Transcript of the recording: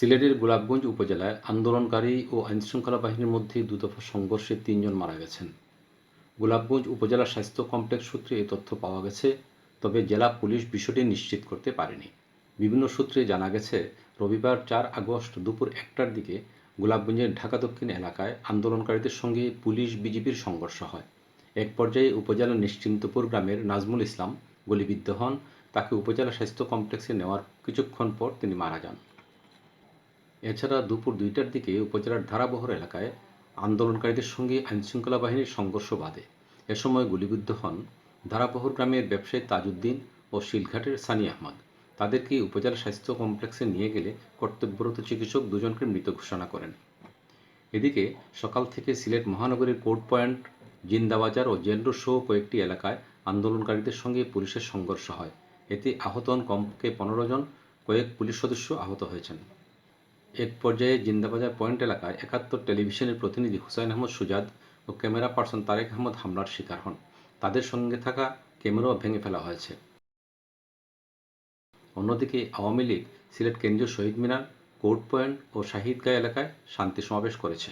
সিলেটের গোলাপগঞ্জ উপজেলায় আন্দোলনকারী ও আইনশৃঙ্খলা বাহিনীর মধ্যে দুদফা সংঘর্ষে তিনজন মারা গেছেন। গোলাপগঞ্জ উপজেলা স্বাস্থ্য কমপ্লেক্স সূত্রে এই তথ্য পাওয়া গেছে, তবে জেলা পুলিশ বিষয়টি নিশ্চিত করতে পারেনি। বিভিন্ন সূত্রে জানা গেছে, রবিবার চার আগস্ট দুপুর একটার দিকে গোলাপগঞ্জের ঢাকা দক্ষিণ এলাকায় আন্দোলনকারীদের সঙ্গে পুলিশ বিজিবির সংঘর্ষ হয়। এক পর্যায়ে উপজেলার নিশ্চিন্তপুর গ্রামের নাজমুল ইসলাম, গুলিবিদ্ধ হন। তাকে উপজেলা স্বাস্থ্য কমপ্লেক্সে নেওয়ার কিছুক্ষণ পর তিনি মারা যান। এছাড়া দুপুর দুইটার দিকে উপজেলার ধারাবহর এলাকায় আন্দোলনকারীদের সঙ্গে আইনশৃঙ্খলা বাহিনীর সংঘর্ষ বাধে। এ সময় গুলিবিদ্ধ হন ধারাবহর গ্রামের ব্যবসায়ী তাজউদ্দিন ও শিলঘাটের সানি আহমদ। তাদেরকে উপজেলা স্বাস্থ্য কমপ্লেক্সে নিয়ে গেলে কর্তব্যরত চিকিৎসক দুজনকে মৃত ঘোষণা করেন। এদিকে সকাল থেকে সিলেট মহানগরীর কোর্ট পয়েন্ট, জিন্দাবাজার ও জেল রোড সহ কয়েকটি এলাকায় আন্দোলনকারীদের সঙ্গে পুলিশের সংঘর্ষ হয়। এতে আহত হন কমপক্ষে পনেরো জন। কয়েক পুলিশ সদস্য আহত হয়েছেন। এক পর্যায়ে জিন্দাবাজার পয়েন্ট এলাকায় একাত্তর টেলিভিশনের প্রতিনিধি হুসাইন আহমদ সুজাদ ও ক্যামেরা পার্সন তারেক আহমদ হামলার শিকার হন। তাদের সঙ্গে থাকা ক্যামেরাও ভেঙে ফেলা হয়েছে। অন্যদিকে আওয়ামী লীগ, সিলেট কেন্দ্রীয় শহীদ মিনার, কোর্ট পয়েন্ট ও শাহিদগাঁ এলাকায় শান্তি সমাবেশ করেছে।